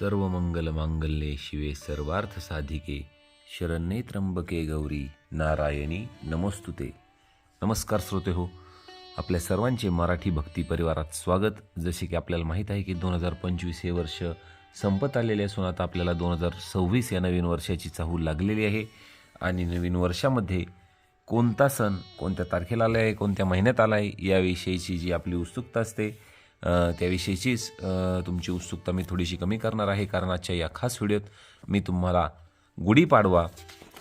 सर्व मंगल मांगल्ये शिवे सर्वार्थ साधिके शरण्ये त्र्यंबके गौरी नारायणी नमोस्तुते. नमस्कार श्रोते हो आपल्या सर्वांचे मराठी भक्ती परिवारात स्वागत. जसे की आपल्याला माहीत आहे की दोन हजार पंचवीस हे वर्ष संपत आलेले असून आता आपल्याला दोन हजार सव्वीस या नवीन वर्षाची चाहूल लागलेली आहे. आणि नवीन वर्षामध्ये कोणता सण कोणत्या तारखेला आला आहे कोणत्या महिन्यात आला आहे याविषयीची जी आपली उत्सुकता असते त्याविषयीचीच तुमची उत्सुकता मी थोडीशी कमी करणार आहे. कारण आजच्या या खास व्हिडिओत मी तुम्हाला गुढीपाडवा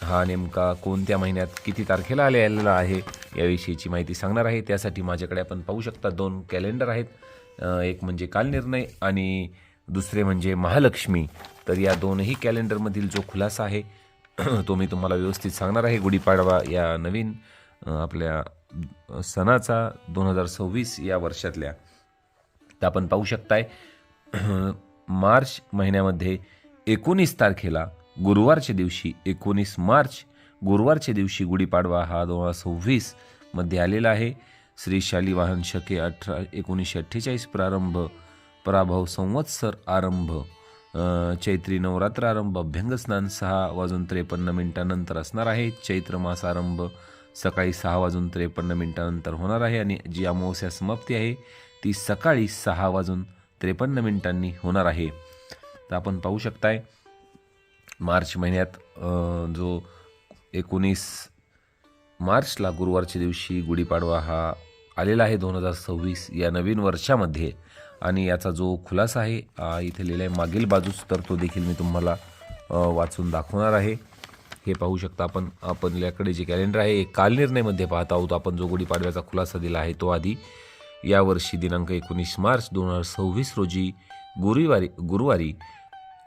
हा नेमका कोणत्या महिन्यात किती तारखेला आलेला आहे याविषयीची माहिती सांगणार आहे. त्यासाठी माझ्याकडे आपण पाहू शकता दोन कॅलेंडर आहेत. एक म्हणजे कालनिर्णय आणि दुसरे म्हणजे महालक्ष्मी. तर या दोनही कॅलेंडरमधील जो खुलासा आहे तो मी तुम्हाला व्यवस्थित सांगणार आहे. गुढीपाडवा या नवीन आपल्या सणाचा दोन हजार सव्वीस या वर्षातल्या तर आपण पाहू शकताय. मार्च महिन्यामध्ये एकोणीस तारखेला गुरुवारच्या दिवशी एकोणीस मार्च गुरुवारच्या दिवशी गुढीपाडवा हा दोन हजार सव्वीसमध्ये आलेला आहे. श्री शालिवाहन शके अठरा एकोणीसशे अठ्ठेचाळीस प्रारंभ पराभव संवत्सर आरंभ चैत्री नवरात्र आरंभ अभ्यंगस्नान सहा वाजून त्रेपन्न मिनिटानंतर असणार आहे. चैत्र मास आरंभ सकाळी सहा वाजून त्रेपन्न मिनिटानंतर होणार आहे आणि जी अमावस्या समाप्ती आहे ती सकाळी सहा वाजून त्रेपन्न मिनिटांनी होणार आहे. तर आपण पाहू शकताय मार्च महिन्यात जो एकोणीस मार्चला गुरुवारच्या दिवशी गुढीपाडवा हा आलेला आहे दोन हजार सव्वीस या नवीन वर्षामध्ये आणि याचा जो खुलासा आहे इथे लिहिला आहे मागील बाजूस तर तो देखील मी तुम्हाला वाचून दाखवणार आहे. हे पाहू शकता आपण आपल्याकडे जे कॅलेंडर आहे काल कालनिर्णयमध्ये पाहत आहोत. आपण जो गुढीपाडव्याचा खुलासा दिला आहे तो आधी यावर्षी दिनांक एकोणीस मार्च दोन हजार सव्वीस रोजी गुरुवारी गुरुवारी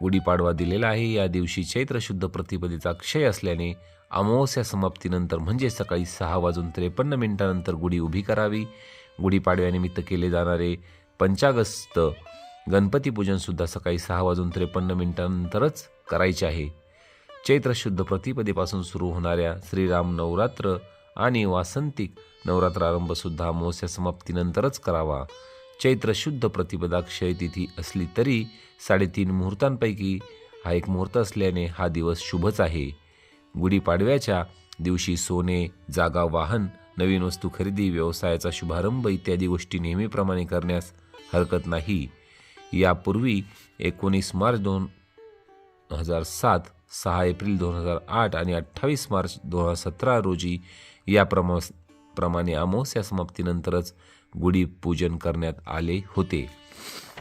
गुढीपाडवा दिलेला आहे. या दिवशी चैत्र शुद्ध प्रतिपदेचा क्षय असल्याने अमावस्या समाप्तीनंतर म्हणजे सकाळी सहा वाजून त्रेपन्न मिनिटानंतर गुढी उभी करावी. गुढीपाडव्यानिमित्त केले जाणारे पंचागस्त गणपती पूजनसुद्धा सकाळी सहा वाजून त्रेपन्न मिनिटानंतरच करायचे आहे. चैत्र शुद्ध प्रतिपदेपासून सुरू होणाऱ्या श्रीराम नवरात्र आणि वासंतिक नवरात्र आरंभसुद्धा अमावस्या समाप्तीनंतरच करावा. चैत्र शुद्ध प्रतिपदा क्षयतिथी असली तरी साडेतीन मुहूर्तांपैकी हा एक मुहूर्त असल्याने हा दिवस शुभच आहे. गुढीपाडव्याच्या दिवशी सोने जागा वाहन नवीन वस्तू खरेदी व्यवसायाचा शुभारंभ इत्यादी गोष्टी नेहमीप्रमाणे करण्यास हरकत नाही. यापूर्वी एकोणीस मार्च दोन हजार सात सहा एप्रिल दोन हजार आठ आणि अठ्ठावीस मार्च दोन हजार सतरा रोजी या प्रमा प्रमाणे अमावस्या समाप्तीनंतरच गुढी पूजन करण्यात आले होते.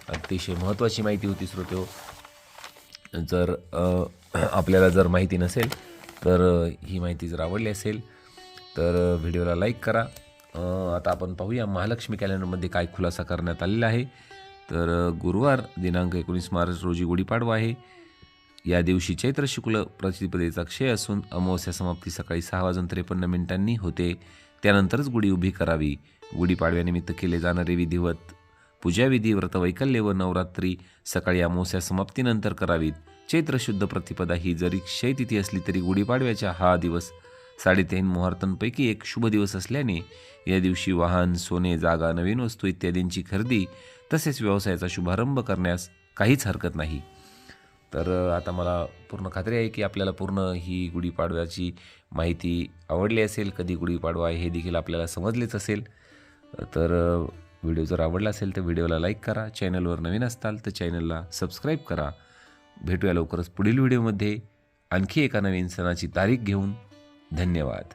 अतिशय महत्त्वाची माहिती होती श्रोते जर आपल्याला जर माहिती नसेल तर ही माहिती जर आवडली असेल तर व्हिडिओला लाईक करा. आता आपण पाहूया महालक्ष्मी कॅलेंडरमध्ये काय खुलासा करण्यात आलेला आहे. तर गुरुवार दिनांक एकोणीस मार्च रोजी गुढीपाडवा आहे. या दिवशी चैत्र शुक्ल प्रतिपदेचा क्षय असून अमावस्या समाप्ती सकाळी सहा वाजून त्रेपन्न मिनिटांनी होते. त्यानंतरच गुढी उभी करावी. गुढीपाडव्यानिमित्त केले जाणारे विधिवत पूजाविधी व्रतवैकल्य व नवरात्री सकाळी अमावस्या समाप्तीनंतर करावीत. चैत्र शुद्ध प्रतिपदा ही जरी क्षय तिथी असली तरी गुढीपाडव्याच्या हा दिवस साडेतीन मुहूर्तांपैकी एक शुभ दिवस असल्याने या दिवशी वाहन सोने जागा नवीन वस्तू इत्यादींची खरेदी तसेच व्यवसायाचा शुभारंभ करण्यास काहीच हरकत नाही. तर आता मला पूर्ण खात्री आहे की आपल्याला पूर्ण ही गुढीपाडव्याची माहिती आवडली असेल कधी गुढीपाडवा आहे हे देखील आपल्याला समजलेच असेल. तर व्हिडिओ जर आवडला असेल तर व्हिडिओला लाईक करा चॅनलवर नवीन असताल तर चॅनलला सबस्क्राईब करा. भेटूया लवकरच पुढील व्हिडिओमध्ये. आणखी एका नवीन सणाची तारीख घेऊन. धन्यवाद.